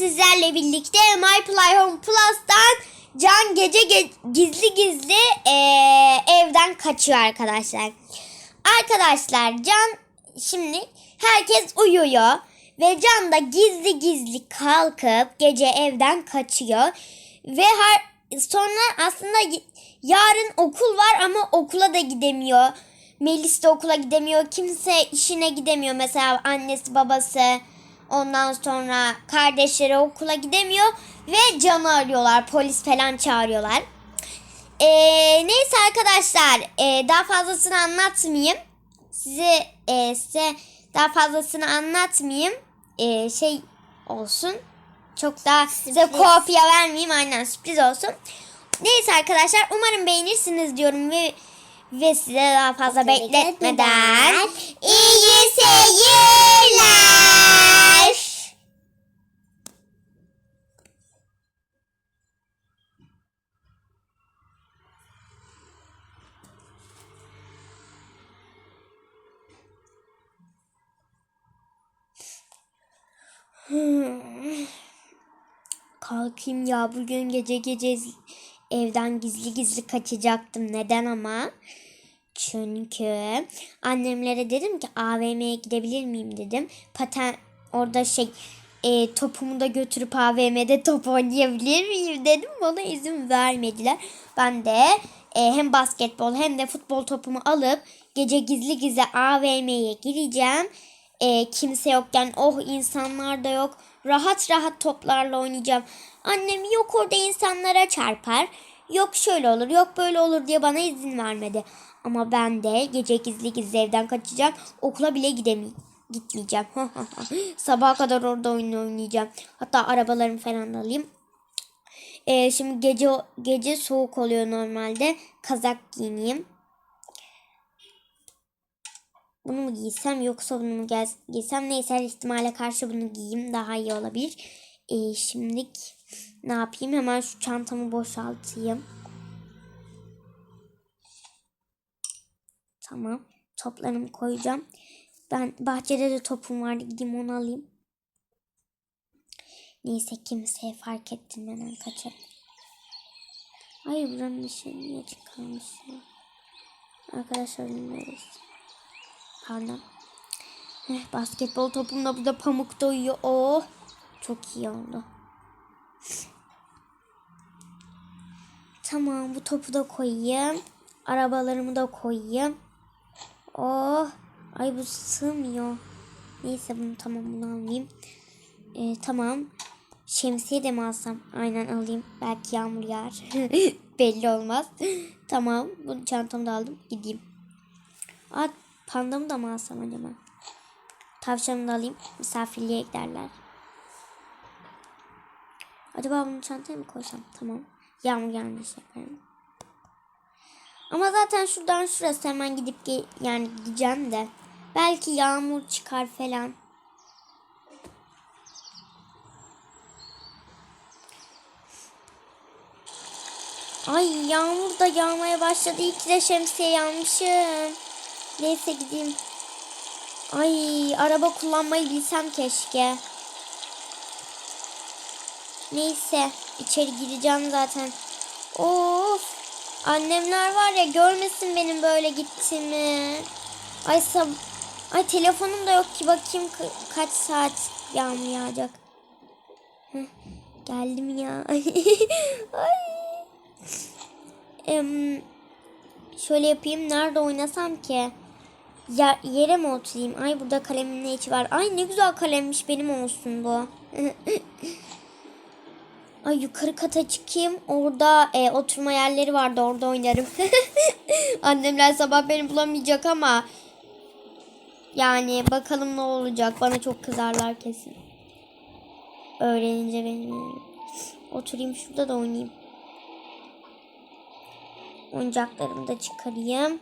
sizlerle birlikte My Play Home Plus'tan Can gece ge- gizli gizli eee, evden kaçıyor arkadaşlar. Arkadaşlar Can şimdi herkes uyuyor ve Can da gizli gizli kalkıp gece evden kaçıyor ve her sonra aslında yarın okul var ama okula da gidemiyor. Melis de okula gidemiyor. Kimse işine gidemiyor. Mesela annesi babası ondan sonra kardeşleri okula gidemiyor ve Can'ı arıyorlar. Polis falan çağırıyorlar. Ee, neyse arkadaşlar ee, daha fazlasını anlatmayayım. Size ee, size daha fazlasını anlatmayayım. Ee, şey olsun. Çok daha size Sürpriz. kopya vermeyeyim. Aynen sürpriz olsun. Neyse arkadaşlar umarım beğenirsiniz diyorum ve ve size daha fazla bekletmeden iyi seyirler. Hmm. Kalkayım ya bugün gece gece evden gizli gizli kaçacaktım. Neden ama? Çünkü annemlere dedim ki AVM'ye gidebilir miyim dedim. Paten orada şey e, topumu da götürüp AVM'de top oynayabilir miyim dedim. Bana izin vermediler. Ben de e, hem basketbol hem de futbol topumu alıp gece gizli gizli AVM'ye gireceğim. E, kimse yokken oh insanlar da yok. Rahat rahat toplarla oynayacağım. Annem yok orada insanlara çarpar. Yok şöyle olur yok böyle olur diye bana izin vermedi. Ama ben de gece gizli gizli evden kaçacağım. Okula bile gidemeyeceğim. Gitmeyeceğim. Sabaha kadar orada oyun oynayacağım. Hatta arabalarımı falan alayım. Ee, şimdi gece gece soğuk oluyor normalde. Kazak giyineyim. Bunu mu giysem yoksa bunu mu giysem neyse her ihtimale karşı bunu giyeyim daha iyi olabilir. Ee, şimdilik ne yapayım hemen şu çantamı boşaltayım. Tamam toplarımı koyacağım. Ben bahçede de topum vardı gideyim onu alayım. Neyse kimseye fark ettirmeden kaçarım. Ay buranın dışı niye çıkarmış ya? Arkadaşlar bilmiyoruz. Pardon. Heh, basketbol topum da burada pamukta uyuyor. Oh. Çok iyi oldu. Tamam bu topu da koyayım. Arabalarımı da koyayım. Oh. Ay bu sığmıyor. Neyse bunu tamam bunu almayayım. Ee, tamam. Şemsiye de mi alsam? Aynen alayım. Belki yağmur yağar. Belli olmaz. tamam. Bu çantamı da aldım. Gideyim. Aa, pandamı da mı alsam acaba? Tavşanımı da alayım. Misafirliğe giderler. Acaba bunu çantaya mı koysam? Tamam. Yağmur şey yaparım. Ama zaten şuradan şurası hemen gidip ge- yani gideceğim de. Belki yağmur çıkar falan. Ay yağmur da yağmaya başladı. İyi ki de şemsiye yanmışım. Neyse gideyim. Ay araba kullanmayı bilsem keşke. Neyse içeri gireceğim zaten. Of. Annemler var ya görmesin benim böyle gittiğimi. Ay sab Ay telefonum da yok ki bakayım ka- kaç saat yağmur yağacak. Heh, geldim ya. Ay. Em, şöyle yapayım. Nerede oynasam ki? Ya, yere mi oturayım? Ay burada kalemin ne içi var? Ay ne güzel kalemmiş benim olsun bu. Ay yukarı kata çıkayım. Orada e, oturma yerleri vardı. Orada oynarım. Annemler sabah beni bulamayacak ama yani bakalım ne olacak. Bana çok kızarlar kesin. Öğrenince benim. Oturayım şurada da oynayayım. Oyuncaklarımı da çıkarayım.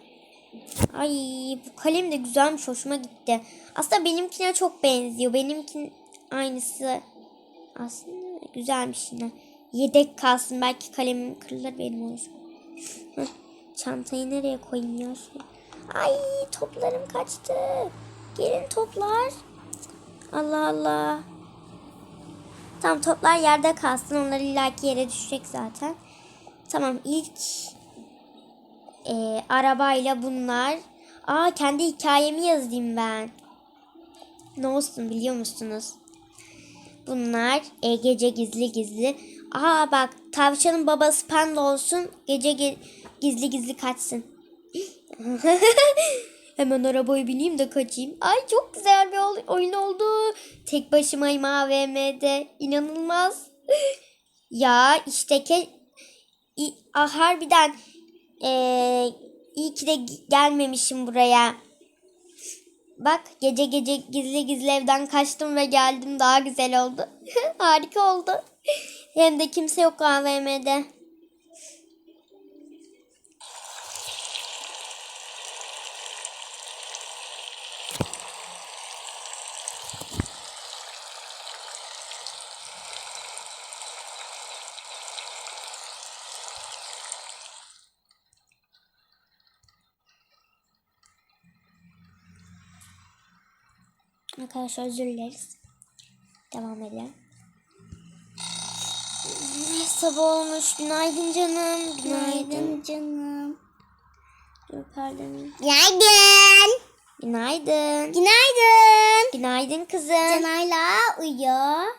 Ay bu kalem de güzelmiş hoşuma gitti. Aslında benimkine çok benziyor. Benimkin aynısı. Aslında güzelmiş yine. Yedek kalsın. Belki kalemim kırılır benim olur. Çantayı nereye koyayım ya? Ay toplarım kaçtı. Gelin toplar. Allah Allah. Tamam toplar yerde kalsın. Onlar illaki yere düşecek zaten. Tamam ilk e, arabayla bunlar. Aa kendi hikayemi yazayım ben. Ne olsun biliyor musunuz? Bunlar e, gece gizli gizli. Aa bak tavşanın babası panda olsun. Gece ge- gizli gizli kaçsın. Hemen arabaya bineyim de kaçayım. Ay çok güzel bir oyun oldu. Tek başımayım AVM'de. İnanılmaz. ya işte ke ah, harbiden eee iyi ki de gelmemişim buraya. Bak gece gece gizli gizli evden kaçtım ve geldim daha güzel oldu. Harika oldu. Hem de kimse yok AVM'de. Arkadaşlar özür dileriz. Devam edelim. Sabah olmuş. Günaydın canım. Günaydın. canım. Dur pardon. Günaydın. Günaydın. Günaydın. Günaydın kızım. Canayla uyuyor.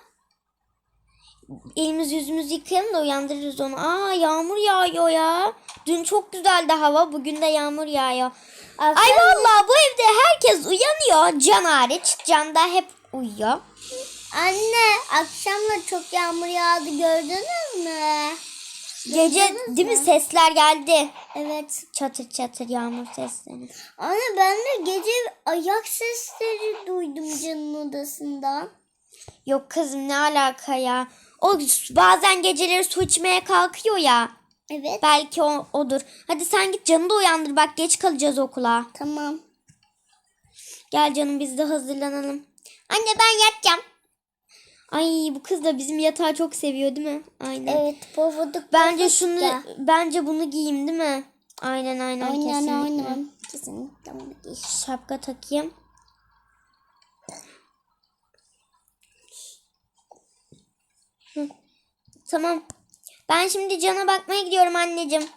Elimiz yüzümüzü yıkayalım da uyandırırız onu. Aa yağmur yağıyor ya. Dün çok güzeldi hava. Bugün de yağmur yağıyor. Ay vallahi bu evde herkes uyanıyor. Can hariç. Can da hep uyuyor. Anne akşamla çok yağmur yağdı gördünüz mü? Gece Duydunuz değil mi mu? sesler geldi. Evet. Çatır çatır yağmur sesleri. Anne ben de gece ayak sesleri duydum canın odasından. Yok kızım ne alaka ya. O bazen geceleri su içmeye kalkıyor ya. Evet. Belki o odur. Hadi sen git canını da uyandır. Bak geç kalacağız okula. Tamam. Gel canım biz de hazırlanalım. Anne ben yatacağım. Ay bu kız da bizim yatağı çok seviyor değil mi? Aynen. Evet pofuduk Bence pofuduk şunu da. bence bunu giyeyim değil mi? Aynen aynen Aynen kesinlikle. aynen. Kesinlikle onu giy. Şapka takayım. Hı. Tamam. Ben şimdi cana bakmaya gidiyorum anneciğim.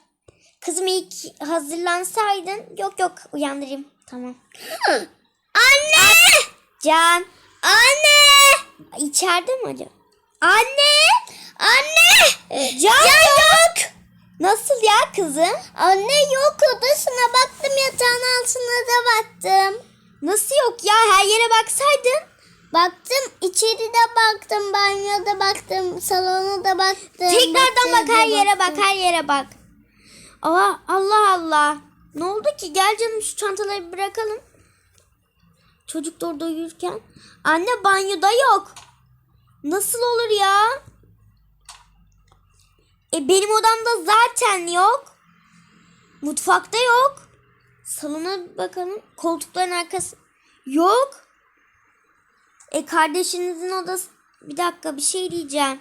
Kızım ilk hazırlansaydın. Yok yok uyandırayım. Tamam. Anne! Can. Anne! içeride mi acaba? Anne. Anne! Can, yok. Nasıl ya kızım? Anne yok odasına baktım yatağın altına da baktım. Nasıl yok ya? Her yere baksaydın. Baktım içeride baktım banyoda baktım salona da baktım. Tekrardan bak her yere bak baktım. her yere bak. Aa Allah Allah. Ne oldu ki? Gel canım şu çantaları bırakalım. Çocuk da orada uyurken. Anne banyoda yok. Nasıl olur ya? E benim odamda zaten yok. Mutfakta yok. Salona bakalım. Koltukların arkası. Yok. E kardeşinizin odası. Bir dakika bir şey diyeceğim.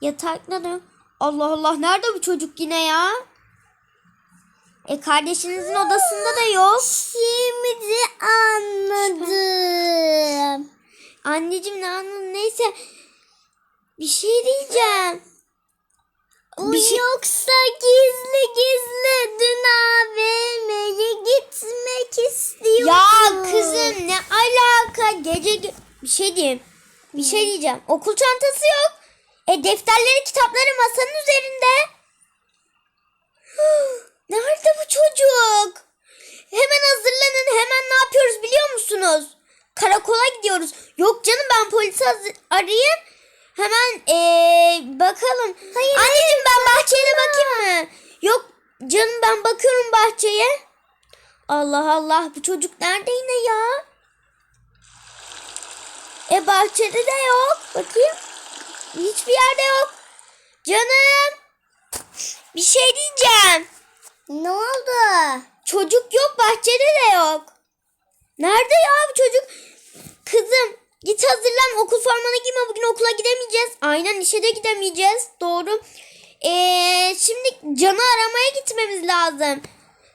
Yatakta da. Allah Allah nerede bu çocuk yine ya? E kardeşinizin odasında da yok. Şimdi anladım. Anneciğim ne anladın neyse. Bir şey diyeceğim. Bir şey- yoksa gizli gizli dün AVM'ye gitmek istiyor. Ya kızım ne alaka gece ge- bir şey diyeyim. Bir şey diyeceğim. Okul çantası yok. E defterleri kitapları masanın üzerinde. Nerede bu çocuk? Hemen hazırlanın. Hemen ne yapıyoruz biliyor musunuz? Karakola gidiyoruz. Yok canım ben polisi arayayım. Hemen ee, bakalım. Hayır, Anneciğim ben bahçeye bakayım mı? Yok canım ben bakıyorum bahçeye. Allah Allah bu çocuk nerede yine ya? E bahçede de yok. Bakayım. Hiçbir yerde yok. Canım. Bir şey diyeceğim. Ne oldu? Çocuk yok bahçede de yok. Nerede ya bu çocuk? Kızım git hazırlan okul formanı giyme bugün okula gidemeyeceğiz. Aynen işe de gidemeyeceğiz. Doğru. Ee, şimdi Can'ı aramaya gitmemiz lazım.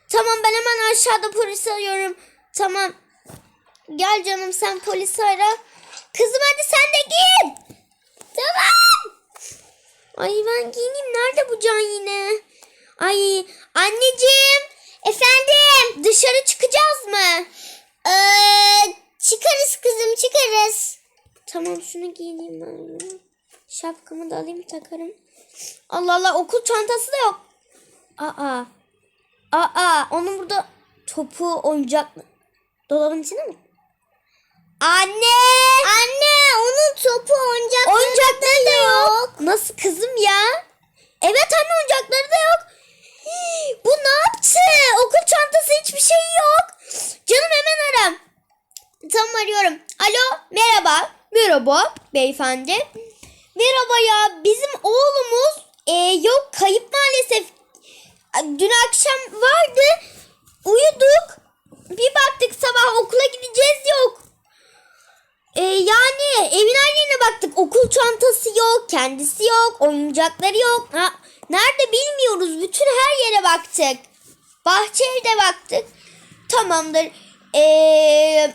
Tamam ben hemen aşağıda polisi arıyorum. Tamam. Gel canım sen polisi ara. Kızım hadi sen de git. Tamam. Ay ben giyineyim. Nerede bu Can yine? Ay anneciğim. Efendim. Dışarı çıkacağız mı? Ee, çıkarız kızım çıkarız. Tamam şunu giyineyim ben. Şapkamı da alayım takarım. Allah Allah okul çantası da yok. Aa. Aa onun burada topu oyuncak dolabın içinde mi? Anne! Anne onun topu oyuncakları Oyuncakları da yok. yok. Nasıl kızım ya? Evet anne oyuncakları da yok. Hii, Bu ne yaptı? Okul çantası hiçbir şey yok. Canım hemen aram. Tamam arıyorum. Alo merhaba. Merhaba beyefendi. Merhaba ya bizim oğlumuz e, yok kayıp maalesef. Dün akşam vardı. Uyuduk. Bir baktık sabah okula gideceğiz yok. Ee, yani evin her yerine baktık. Okul çantası yok, kendisi yok, oyuncakları yok. Ha, nerede bilmiyoruz. Bütün her yere baktık. Bahçeye de baktık. Tamamdır. Ee,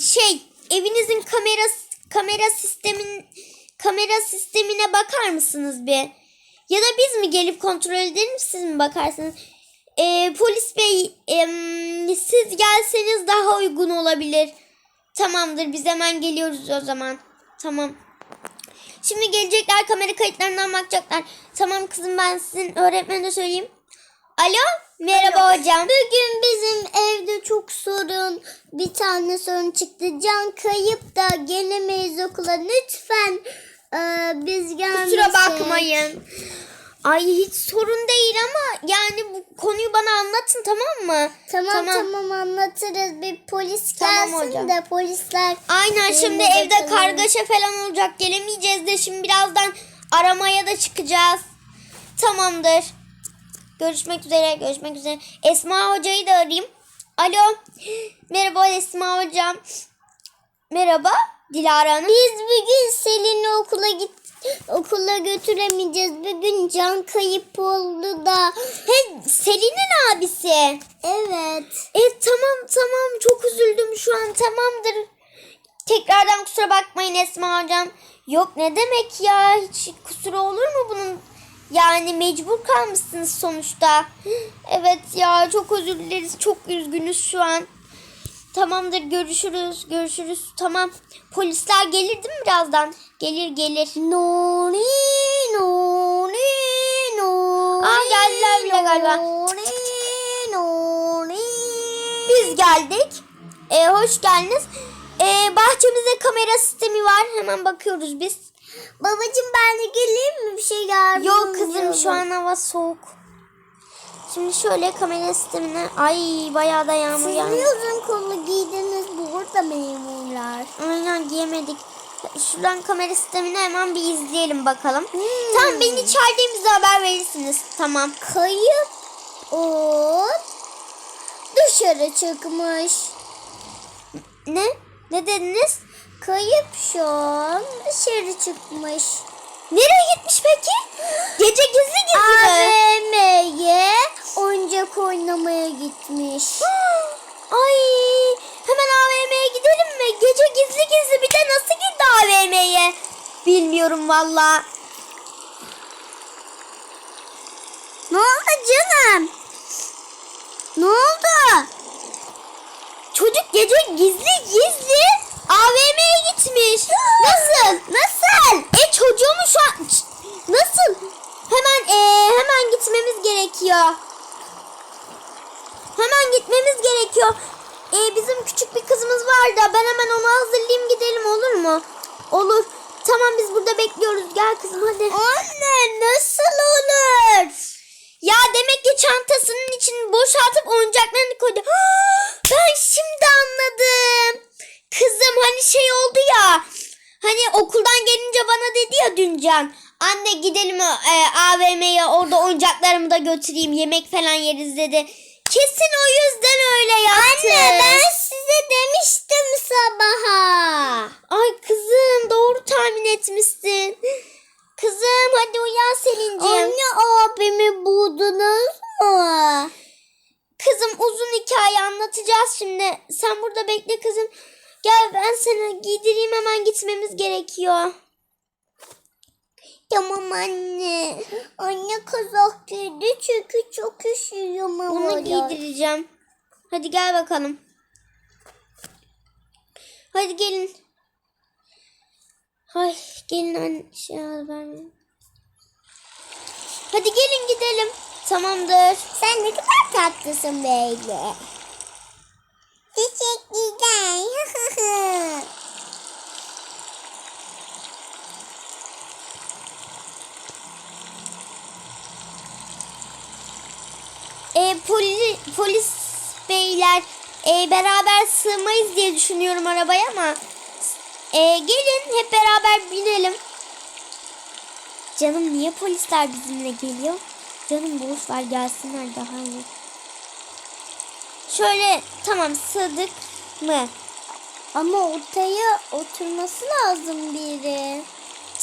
şey, evinizin kamera kamera sistemin kamera sistemine bakar mısınız bir? Ya da biz mi gelip kontrol edelim siz mi bakarsınız? Ee, polis bey em, siz gelseniz daha uygun olabilir. Tamamdır biz hemen geliyoruz o zaman. Tamam. Şimdi gelecekler kamera kayıtlarından bakacaklar. Tamam kızım ben sizin öğretmene söyleyeyim. Alo merhaba hocam. Bugün bizim evde çok sorun, bir tane sorun çıktı. Can kayıp da gelemeyiz okula. Lütfen ee, biz gelmesek. Kusura bakmayın. Ay hiç sorun değil ama yani bu konuyu bana anlatın tamam mı? Tamam tamam, anlatırız. Bir polis Tamam gelsin hocam. de polisler. Aynen şimdi de evde bakalım. kargaşa falan olacak. Gelemeyeceğiz de şimdi birazdan aramaya da çıkacağız. Tamamdır. Görüşmek üzere, görüşmek üzere. Esma hocayı da arayayım. Alo. Merhaba Esma hocam. Merhaba Dilara Hanım. Biz bugün Selin'i okula git okula götüremeyeceğiz. Bugün Can kayıp oldu da. He, Selin'in abisi. Evet. E tamam tamam çok üzüldüm şu an tamamdır. Tekrardan kusura bakmayın Esma hocam. Yok ne demek ya hiç kusuru olur mu bunun? Yani mecbur kalmışsınız sonuçta. Evet ya çok özür dileriz çok üzgünüz şu an. Tamamdır görüşürüz görüşürüz tamam. Polisler gelir değil mi birazdan? Gelir gelir. Noni noni noni. Aa, geldiler bile galiba. Noni noni. Biz geldik. Ee, hoş geldiniz. Ee, bahçemizde kamera sistemi var. Hemen bakıyoruz biz. Babacım ben de geleyim mi bir şey yardım Yok kızım şu an hava soğuk. Şimdi şöyle kamera sistemine. Ay bayağı da yağmur Siz niye uzun kollu giydiniz burada memurlar? Aynen giyemedik. Şuradan kamera sistemini hemen bir izleyelim bakalım. Hmm. Tamam ben içerideyim bize haber verirsiniz. Tamam. Kayıp o dışarı çıkmış. Ne? Ne dediniz? Kayıp şu an dışarı çıkmış. Nereye gitmiş peki? Gece gizli gizli? AVM'ye oyuncak oynamaya gitmiş. Ay hemen AVM'ye gidelim mi? Gece gizli gizli bir de nasıl gitti AVM'ye? Bilmiyorum valla. Ne oldu canım? Ne oldu? Çocuk gece gizli gizli AVM'ye gitmiş. Nasıl? Nasıl? E çocuğumu şu an... Ç- Nasıl? Hemen e, hemen gerekiyor. Hemen gitmemiz gerekiyor. E, bizim küçük bir kızımız var da ben hemen onu hazırlayayım gidelim olur mu? Olur. Tamam biz burada bekliyoruz. Gel kızım hadi. Anne nasıl olur? Ya demek ki çantasının içini boşaltıp oyuncaklarını koydu. Ben şimdi anladım. Kızım hani şey oldu ya. Hani okuldan gelince bana dedi ya Düncan. Anne gidelim e, AVM'ye orada oyuncaklarımı da götüreyim yemek falan yeriz dedi. Kesin o yüzden öyle yaptı. Anne ben size demiştim sabaha. Ay kızım doğru tahmin etmişsin. Kızım hadi uyan Selin'ciğim. Anne abimi buldunuz mu? Kızım uzun hikaye anlatacağız şimdi. Sen burada bekle kızım. Gel ben seni giydireyim hemen gitmemiz gerekiyor. Tamam anne. Anne kazak giydi çünkü çok üşüyorum Bunu havalar. giydireceğim. Hadi gel bakalım. Hadi gelin. Ay gelin anne. Şey, al ben. Hadi gelin gidelim. Tamamdır. Sen ne kadar tatlısın böyle. Teşekkürler. E, poli, polis beyler e, beraber sığmayız diye düşünüyorum arabaya ama e, gelin hep beraber binelim. Canım niye polisler bizimle geliyor? Canım boş ver gelsinler daha iyi. Şöyle tamam sığdık mı? Ama ortaya oturması lazım biri.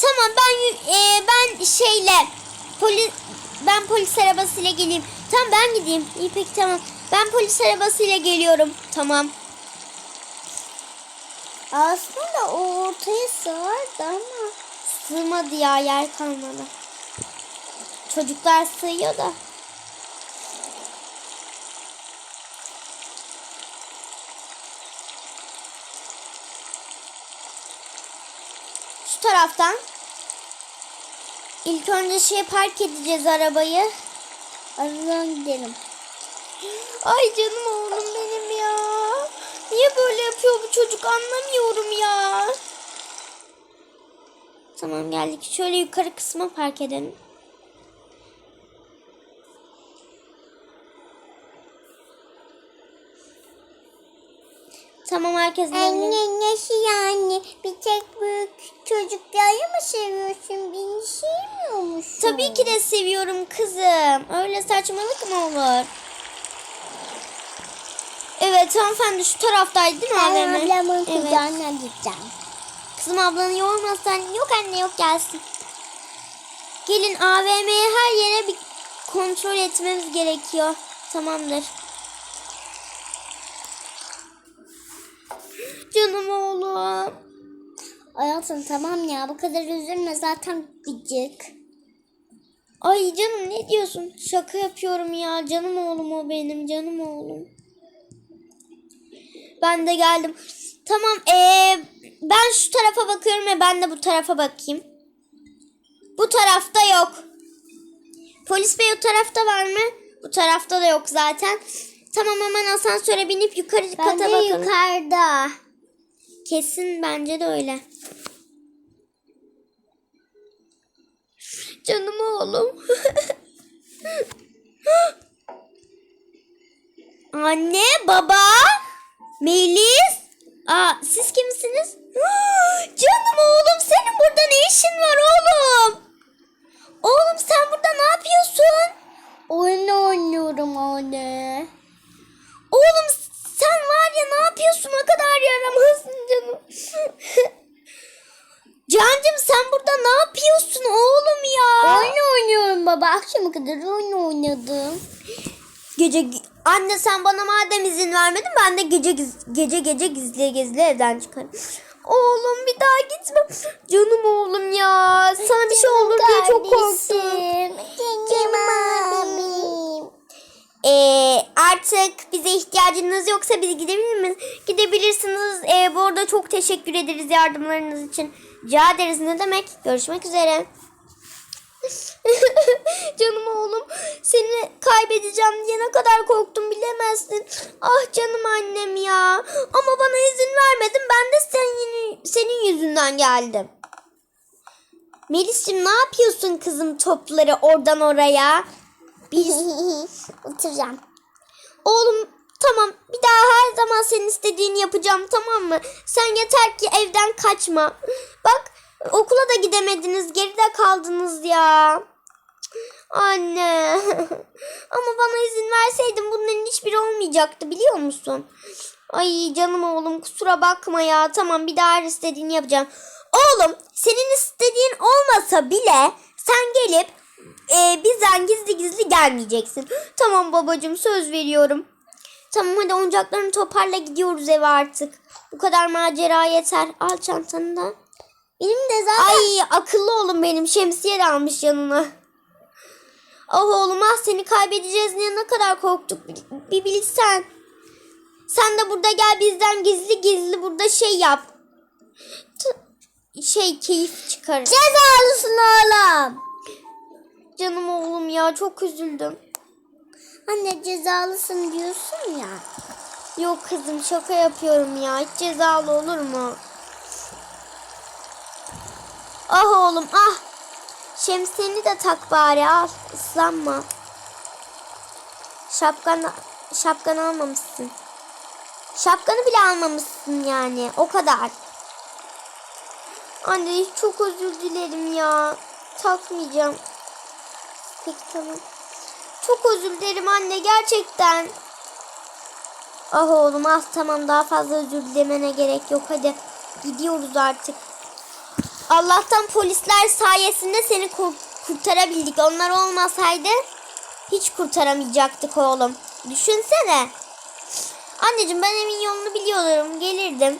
Tamam ben e, ben şeyle polis ben polis arabasıyla geleyim. Tamam ben gideyim. İyi peki tamam. Ben polis arabasıyla geliyorum. Tamam. Aslında o ortaya sığardı ama. Sığmadı ya yer kalmadı. Çocuklar sığıyor da. Şu taraftan. İlk önce şey park edeceğiz arabayı. Aradan gidelim. Ay canım oğlum benim ya. Niye böyle yapıyor bu çocuk anlamıyorum ya. Tamam geldik. Şöyle yukarı kısma park edelim. Tamam herkes. Anne nasıl yani? Bir tek büyük çocukları mı seviyorsun? Beni sevmiyor musun? Tabii ki de seviyorum kızım. Öyle saçmalık mı olur? Evet hanımefendi şu taraftaydı değil mi Ben AVM? ablamın Evet. kucağına gideceğim. Kızım ablanı yormazsan yok anne yok gelsin. Gelin AVM'ye her yere bir kontrol etmemiz gerekiyor. Tamamdır. Canım oğlum. Hayatım tamam ya bu kadar üzülme zaten gıcık. Ay canım ne diyorsun? Şaka yapıyorum ya. Canım oğlum o benim. Canım oğlum. Ben de geldim. Tamam. Ee, ben şu tarafa bakıyorum ve ben de bu tarafa bakayım. Bu tarafta yok. Polis bey o tarafta var mı? Bu tarafta da yok zaten. Tamam hemen asansöre binip yukarı Ben kata bakalım. yukarıda. Kesin bence de öyle. Canım oğlum. Anne, baba, Melis. Aa, siz kimsiniz? Canım oğlum senin burada ne işin var oğlum? Oğlum sen burada ne yapıyorsun? Oyun oynuyorum anne. Oğlum sen var ya ne yapıyorsun? Ne kadar yaramazsın canım. Cancım sen burada ne yapıyorsun oğlum ya? Oyun oynuyorum baba. Akşama kadar oyun oynadım. Gece anne sen bana madem izin vermedin ben de gece gece gece gizli gizli evden çıkarım. Oğlum bir daha gitme. Canım oğlum ya. Sana bir şey olur diye çok korktum. Canım abim. Ee, artık bize ihtiyacınız yoksa biz gidebilir miyiz? Gidebilirsiniz. Ee, bu arada çok teşekkür ederiz yardımlarınız için. Rica ederiz ne demek. Görüşmek üzere. canım oğlum seni kaybedeceğim diye ne kadar korktum bilemezsin. Ah canım annem ya. Ama bana izin vermedin ben de senin, senin yüzünden geldim. Melis'cim ne yapıyorsun kızım topları oradan oraya? Biz Oturacağım. Oğlum tamam bir daha her zaman senin istediğini yapacağım tamam mı? Sen yeter ki evden kaçma. Bak okula da gidemediniz geride kaldınız ya. Anne. Ama bana izin verseydin bunların hiçbiri olmayacaktı biliyor musun? Ay canım oğlum kusura bakma ya. Tamam bir daha her istediğini yapacağım. Oğlum senin istediğin olmasa bile sen gelip e, bizden gizli gizli gelmeyeceksin. Tamam babacığım söz veriyorum. Tamam hadi oyuncaklarını toparla gidiyoruz eve artık. Bu kadar macera yeter. Al çantanı da. Benim de zaten Ay akıllı oğlum benim şemsiye de almış yanına. Ah oğlum ah seni kaybedeceğiz diye ne kadar korktuk bir, bir bilsen. Sen de burada gel bizden gizli gizli burada şey yap. T- Şey keyif çıkar. cezalısın oğlum. Canım oğlum ya çok üzüldüm. Anne cezalısın diyorsun ya. Yok kızım şaka yapıyorum ya. Hiç cezalı olur mu? Ah oğlum ah. Şemsiyeni de tak bari al. Islanma. Şapkan, şapkanı almamışsın. Şapkanı bile almamışsın yani. O kadar. Anne çok özür dilerim ya. Takmayacağım. Peki tamam. Çok özür dilerim anne gerçekten. Ah oğlum ah tamam daha fazla özür dilemene gerek yok hadi gidiyoruz artık. Allah'tan polisler sayesinde seni kur- kurtarabildik. Onlar olmasaydı hiç kurtaramayacaktık oğlum. Düşünsene. Anneciğim ben evin yolunu biliyorum. Gelirdim.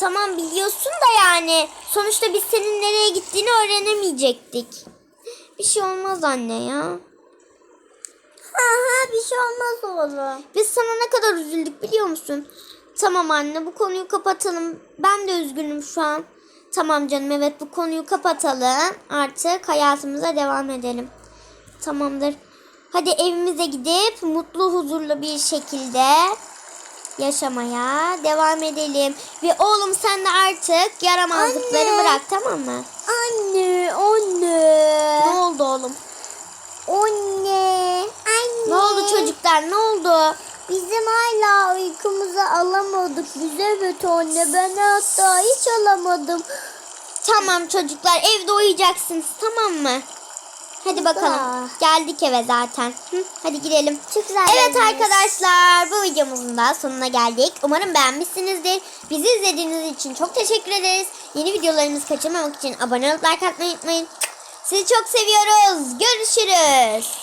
Tamam biliyorsun da yani. Sonuçta biz senin nereye gittiğini öğrenemeyecektik. Bir şey olmaz anne ya. Ha ha bir şey olmaz oğlum. Biz sana ne kadar üzüldük biliyor musun? Tamam anne bu konuyu kapatalım. Ben de üzgünüm şu an. Tamam canım evet bu konuyu kapatalım. Artık hayatımıza devam edelim. Tamamdır. Hadi evimize gidip mutlu huzurlu bir şekilde yaşamaya devam edelim. Ve oğlum sen de artık yaramazlıkları Anne. bırak tamam mı? Anne, anne. Ne oldu oğlum? Anne, anne. Ne oldu çocuklar ne oldu? Bizim hala uykumuzu alamadık. Bize evet anne. Ben hatta hiç alamadım. Tamam çocuklar evde uyuyacaksınız tamam mı? Hadi bakalım. Da. Geldik eve zaten. Hı, hadi gidelim. Çok güzel. Evet geldiniz. arkadaşlar bu videomuzun da sonuna geldik. Umarım beğenmişsinizdir. Bizi izlediğiniz için çok teşekkür ederiz. Yeni videolarımızı kaçırmamak için abone olup like atmayı unutmayın. Sizi çok seviyoruz. Görüşürüz.